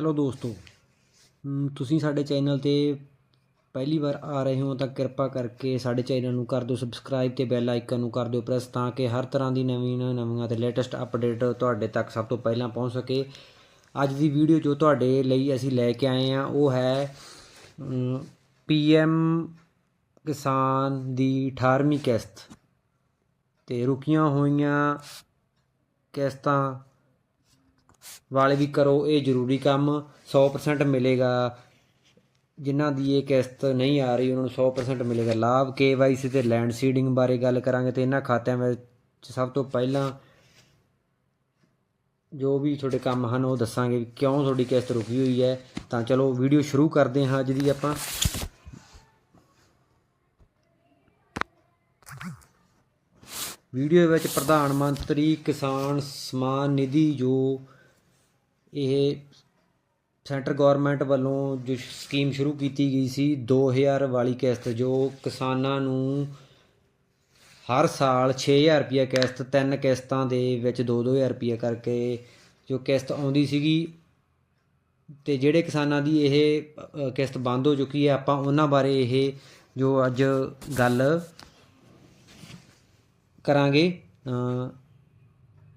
Hello ਦੋਸਤੋ। ਤੁਸੀਂ ਸਾਡੇ ਚੈਨਲ ਤੇ ਪਹਿਲੀ ਵਾਰ ਆ ਰਹੇ ਹੋ ਤਾਂ ਕਿਰਪਾ ਕਰਕੇ ਸਾਡੇ ਚੈਨਲ ਨੂੰ ਕਰ ਦਿਓ ਸਬਸਕ੍ਰਾਈਬ ਤੇ ਬੈਲ ਆਈਕਨ ਨੂੰ ਕਰ ਦਿਓ ਪ੍ਰੈਸ ਤਾਂ ਕਿ ਹਰ ਤਰ੍ਹਾਂ ਦੀ ਨਵੀਂ ਨਵੀਆਂ ਤੇ ਲੇਟੈਸਟ ਅਪਡੇਟ ਤੁਹਾਡੇ ਤੱਕ ਸਭ ਤੋਂ ਪਹਿਲਾਂ ਪਹੁੰਚ ਸਕੇ। ਅੱਜ ਦੀ ਵੀਡੀਓ ਜੋ ਤੁਹਾਡੇ ਲਈ ਅਸੀਂ ਲੈ ਕੇ ਆਏ ਹਾਂ, ਉਹ ਹੈ ਪੀਐਮ ਕਿਸਾਨ ਦੀ 18ਵੀਂ ਕਿਸ਼ਤ। ਤੇ ਰੁਕੀਆਂ ਹੋਈਆਂ ਕਿਸ਼ਤਾਂ ਵਾਲੇ ਵੀ ਕਰੋ, ਇਹ ਜ਼ਰੂਰੀ ਕੰਮ 100% ਮਿਲੇਗਾ। ਜਿਨ੍ਹਾਂ ਦੀ ਇਹ ਕਿਸ਼ਤ ਨਹੀਂ ਆ ਰਹੀ, ਉਹਨਾਂ ਨੂੰ 100% ਮਿਲੇਗਾ। ਲਾਭ ਕੇਵਾਈਸੀ ਤੇ ਲੈਂਡ ਸੀਡਿੰਗ ਬਾਰੇ ਗੱਲ ਕਰਾਂਗੇ ਤੇ ਇਹਨਾਂ ਖਾਤਿਆਂ ਵਿੱਚ ਸਭ ਤੋਂ ਪਹਿਲਾਂ ਜੋ ਵੀ ਤੁਹਾਡੇ ਕੰਮ ਹਨ, ਉਹ ਦੱਸਾਂਗੇ ਕਿਉਂ ਤੁਹਾਡੀ ਕਿਸ਼ਤ ਰੁਕੀ ਹੋਈ ਹੈ। ਤਾਂ ਚਲੋ ਵੀਡੀਓ ਸ਼ੁਰੂ ਕਰਦੇ ਹਾਂ ਅੱਜ ਦੀ ਆਪਾਂ। ਵੀਡੀਓ ਵਿੱਚ ਪ੍ਰਧਾਨ ਮੰਤਰੀ ਕਿਸਾਨ ਸਮਾਨ ਨਿਧੀ ਜੋ ਇਹ ਸੈਂਟਰ ਗਵਰਨਮੈਂਟ ਵੱਲੋਂ ਜੋ ਸਕੀਮ ਸ਼ੁਰੂ ਕੀਤੀ ਗਈ ਸੀ 2000 ਵਾਲੀ ਕਿਸ਼ਤ, ਜੋ ਕਿਸਾਨਾਂ ਨੂੰ ਹਰ ਸਾਲ 6000 ਰੁਪਏ ਕਿਸ਼ਤ, ਤਿੰਨ ਕਿਸ਼ਤਾਂ ਦੇ ਵਿੱਚ 2-2000 ਰੁਪਏ ਕਰਕੇ ਜੋ ਕਿਸ਼ਤ ਆਉਂਦੀ ਸੀਗੀ ਤੇ ਜਿਹੜੇ ਕਿਸਾਨਾਂ ਦੀ ਇਹ ਕਿਸ਼ਤ ਬੰਦ ਹੋ ਚੁੱਕੀ ਹੈ, ਆਪਾਂ ਉਹਨਾਂ ਬਾਰੇ ਇਹ ਜੋ ਅੱਜ ਗੱਲ ਕਰਾਂਗੇ।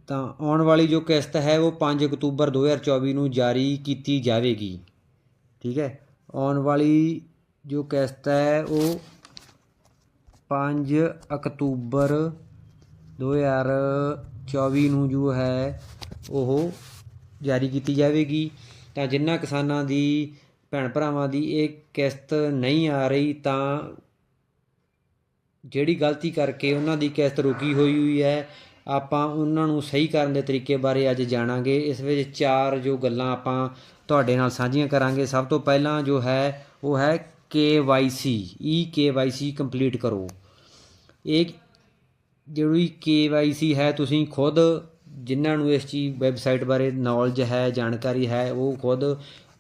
ਤਾਂ ਆਉਣ ਵਾਲੀ ਜੋ ਕਿਸ਼ਤ ਹੈ ਉਹ 5 ਅਕਤੂਬਰ 2024 ਨੂੰ ਜਾਰੀ ਕੀਤੀ ਜਾਵੇਗੀ। ਠੀਕ ਹੈ? ਆਉਣ ਵਾਲੀ ਜੋ ਕਿਸ਼ਤ ਹੈ ਉਹ 5 ਅਕਤੂਬਰ 2024 ਨੂੰ ਜੋ ਹੈ ਉਹ ਜਾਰੀ ਕੀਤੀ ਜਾਵੇਗੀ। ਤਾਂ ਜਿਨ੍ਹਾਂ ਕਿਸਾਨਾਂ ਦੀ, ਭੈਣ ਭਰਾਵਾਂ ਦੀ ਇਹ ਕਿਸ਼ਤ ਨਹੀਂ ਆ ਰਹੀ ਤਾਂ ਜਿਹੜੀ ਗਲਤੀ ਕਰਕੇ ਉਹਨਾਂ ਦੀ ਕਿਸ਼ਤ ਰੁਕੀ ਹੋਈ ਹੋਈ ਹੈ। ਆਪਾਂ ਉਹਨਾਂ ਨੂੰ ਸਹੀ ਕਰਨ ਦੇ ਤਰੀਕੇ ਬਾਰੇ ਅੱਜ ਜਾਣਾਂਗੇ। ਇਸ ਵਿੱਚ ਚਾਰ ਜੋ ਗੱਲਾਂ ਆਪਾਂ ਤੁਹਾਡੇ ਨਾਲ ਸਾਂਝੀਆਂ ਕਰਾਂਗੇ। ਸਭ ਤੋਂ ਪਹਿਲਾਂ ਜੋ ਹੈ, ਉਹ ਹੈ KYC ਈ KYC ਕੰਪਲੀਟ ਕਰੋ। ਇਹ ਜਿਹੜੀ KYC ਹੈ, ਤੁਸੀਂ ਖੁਦ ਜਿਨ੍ਹਾਂ ਨੂੰ ਇਸ ਚੀਜ਼ ਵੈਬਸਾਈਟ ਬਾਰੇ ਨੌਲੇਜ ਹੈ, ਜਾਣਕਾਰੀ ਹੈ, ਉਹ ਖੁਦ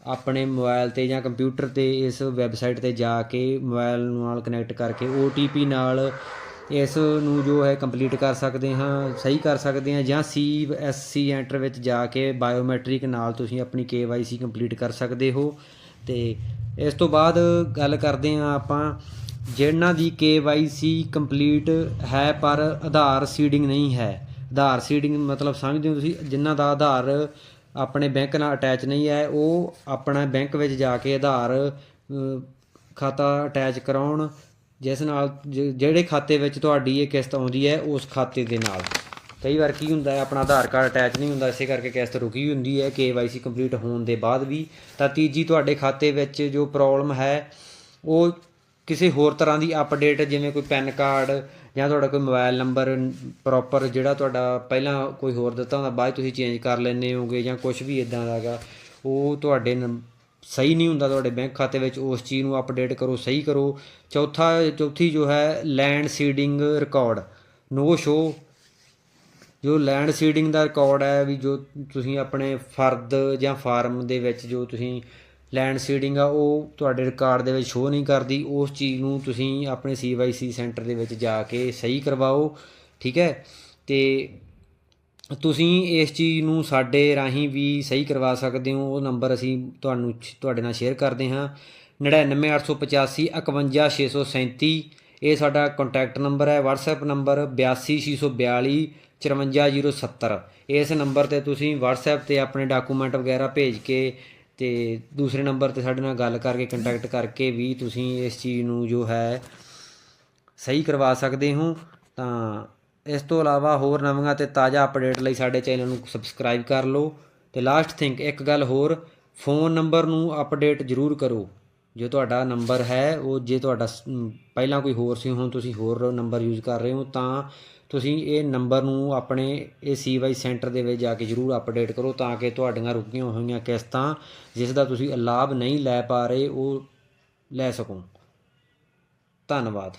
ਆਪਣੇ ਮੋਬਾਈਲ ਤੇ ਜਾਂ ਕੰਪਿਊਟਰ ਤੇ ਇਸ ਵੈਬਸਾਈਟ ਤੇ ਜਾ ਕੇ ਮੋਬਾਈਲ ਨਾਲ ਕਨੈਕਟ ਕਰਕੇ OTP ਨਾਲ ਇਸ ਨੂੰ ਜੋ ਹੈ ਕੰਪਲੀਟ ਕਰ ਸਕਦੇ ਹਾਂ, ਸਹੀ ਕਰ ਸਕਦੇ ਹਾਂ ਜਾਂ ਸੀ ਐੱਸ ਸੀ ਐਂਟਰ ਵਿੱਚ ਜਾ ਕੇ ਬਾਇਓਮੈਟ੍ਰਿਕ ਨਾਲ ਤੁਸੀਂ ਆਪਣੀ KYC ਕੰਪਲੀਟ ਕਰ ਸਕਦੇ ਹੋ। ਤੇ ਇਸ ਤੋਂ ਬਾਅਦ ਗੱਲ ਕਰਦੇ ਹਾਂ ਆਪਾਂ, ਜਿਹਨਾਂ ਦੀ KYC ਕੰਪਲੀਟ ਹੈ ਪਰ ਆਧਾਰ ਸੀਡਿੰਗ ਨਹੀਂ ਹੈ। ਆਧਾਰ ਸੀਡਿੰਗ ਮਤਲਬ ਸਮਝਦੇ ਹੋ ਤੁਸੀਂ ਜਿਨ੍ਹਾਂ ਦਾ ਆਧਾਰ ਆਪਣੇ ਬੈਂਕ ਨਾਲ ਅਟੈਚ ਨਹੀਂ ਹੈ, ਉਹ ਆਪਣਾ ਬੈਂਕ ਵਿੱਚ ਜਾ ਕੇ ਆਧਾਰ ਖਾਤਾ ਅਟੈਚ ਕਰਾਉਣ ਜਿਸ ਨਾਲ ਜ- ਜਿਹੜੇ ਖਾਤੇ ਵਿੱਚ ਤੁਹਾਡੀ ਇਹ ਕਿਸ਼ਤ ਆਉਂਦੀ ਹੈ, ਉਸ ਖਾਤੇ ਦੇ ਨਾਲ। ਕਈ ਵਾਰ ਕੀ ਹੁੰਦਾ ਹੈ, ਆਪਣਾ ਆਧਾਰ ਕਾਰਡ ਅਟੈਚ ਨਹੀਂ ਹੁੰਦਾ, ਇਸੇ ਕਰਕੇ ਕਿਸ਼ਤ ਰੁਕੀ ਹੁੰਦੀ ਹੈ KYC ਕੰਪਲੀਟ ਹੋਣ ਦੇ ਬਾਅਦ ਵੀ। ਤਾਂ ਤੀਜੀ ਤੁਹਾਡੇ ਖਾਤੇ ਵਿੱਚ ਜੋ ਪ੍ਰੋਬਲਮ ਹੈ, ਉਹ ਕਿਸੇ ਹੋਰ ਤਰ੍ਹਾਂ ਦੀ ਅਪਡੇਟ, ਜਿਵੇਂ ਕੋਈ ਪੈਨ ਕਾਰਡ ਜਾਂ ਤੁਹਾਡਾ ਕੋਈ ਮੋਬਾਈਲ ਨੰਬਰ ਪ੍ਰੋਪਰ, ਜਿਹੜਾ ਤੁਹਾਡਾ ਪਹਿਲਾਂ ਕੋਈ ਹੋਰ ਦਿੱਤਾ ਹੁੰਦਾ, ਬਾਅਦ ਤੁਸੀਂ ਚੇਂਜ ਕਰ ਲੈਂਦੇ ਹੋਗੇ ਜਾਂ ਕੁਝ ਵੀ ਇਦਾਂ ਦਾ ਹੈਗਾ, ਉਹ ਤੁਹਾਡੇ ਨ- ਸਹੀ ਨਹੀਂ ਹੁੰਦਾ ਤੁਹਾਡੇ ਬੈਂਕ ਖਾਤੇ ਵਿੱਚ, ਉਸ ਚੀਜ਼ ਨੂੰ ਅਪਡੇਟ ਕਰੋ, ਸਹੀ ਕਰੋ। ਚੌਥਾ, ਚੌਥੀ ਜੋ ਹੈ land seeding record no show ਜੋ ਲੈਂਡ ਸੀਡਿੰਗ ਦਾ ਰਿਕਾਰਡ ਹੈ ਵੀ ਜੋ ਤੁਸੀਂ ਆਪਣੇ ਫਰਦ ਜਾਂ ਫਾਰਮ ਦੇ ਵਿੱਚ ਜੋ ਤੁਸੀਂ ਲੈਂਡ ਸੀਡਿੰਗ ਆ, ਉਹ ਤੁਹਾਡੇ ਰਿਕਾਰਡ ਦੇ ਵਿੱਚ ਸ਼ੋ ਨਹੀਂ ਕਰਦੀ। ਉਸ ਚੀਜ਼ ਨੂੰ ਤੁਸੀਂ ਆਪਣੇ CYC ਸੈਂਟਰ ਦੇ ਵਿੱਚ ਜਾ ਕੇ ਸਹੀ ਕਰਵਾਓ। ਠੀਕ ਹੈ? ਤੇ ਤੁਸੀਂ ਇਸ ਚੀਜ਼ ਨੂੰ ਸਾਡੇ ਰਾਹੀਂ ਵੀ ਸਹੀ ਕਰਵਾ ਸਕਦੇ ਹੋ। ਉਹ ਨੰਬਰ ਅਸੀਂ ਤੁਹਾਨੂੰ ਤੁਹਾਡੇ ਨਾਲ ਸ਼ੇਅਰ ਕਰਦੇ ਹਾਂ। 99885 51637 ਇਹ ਸਾਡਾ ਕੰਟੈਕਟ ਨੰਬਰ ਹੈ। WhatsApp ਨੰਬਰ 82642 54070 ਇਸ ਨੰਬਰ ਤੇ ਤੁਸੀਂ WhatsApp ਤੇ ਆਪਣੇ ਡਾਕੂਮੈਂਟ ਵਗੈਰਾ ਭੇਜ ਕੇ ਤੇ ਦੂਸਰੇ ਨੰਬਰ ਤੇ ਸਾਡੇ ਨਾਲ ਗੱਲ ਕਰਕੇ ਕੰਟੈਕਟ ਕਰਕੇ ਵੀ ਤੁਸੀਂ ਇਸ ਚੀਜ਼ ਨੂੰ ਜੋ ਹੈ ਸਹੀ ਕਰਵਾ ਸਕਦੇ ਹੋ। ਤਾਂ ਇਸ ਤੋਂ ਇਲਾਵਾ ਹੋਰ ਨਵੀਆਂ ਤੇ ਤਾਜ਼ਾ ਅਪਡੇਟ ਲਈ ਸਾਡੇ ਚੈਨਲ ਨੂੰ ਸਬਸਕ੍ਰਾਈਬ ਕਰ ਲਓ ਤੇ ਲਾਸਟ ਥਿੰਕ ਇੱਕ ਗੱਲ ਹੋਰ ਫੋਨ ਨੰਬਰ ਨੂੰ ਅਪਡੇਟ ਜ਼ਰੂਰ ਕਰੋ। ਜੋ ਤੁਹਾਡਾ ਨੰਬਰ ਹੈ, ਉਹ ਜੇ ਤੁਹਾਡਾ ਪਹਿਲਾਂ ਕੋਈ ਹੋਰ ਸੀ, ਹੁਣ ਤੁਸੀਂ ਹੋਰ ਨੰਬਰ ਯੂਜ਼ ਕਰ ਰਹੇ ਹੋ, ਤਾਂ ਤੁਸੀਂ ਇਹ ਨੰਬਰ ਨੂੰ ਆਪਣੇ ਇਹ ਸੀਵਾਈ ਸੈਂਟਰ ਦੇ ਵਿੱਚ ਜਾ ਕੇ ਜ਼ਰੂਰ ਅਪਡੇਟ ਕਰੋ ਤਾਂ ਕਿ ਤੁਹਾਡੀਆਂ ਰੁਕੀਆਂ ਹੋਈਆਂ ਕਿਸ਼ਤਾਂ, ਜਿਸ ਦਾ ਤੁਸੀਂ ਲਾਭ ਨਹੀਂ ਲੈ ਪਾ ਰਹੇ, ਉਹ ਲੈ ਸਕੋ। ਧੰਨਵਾਦ।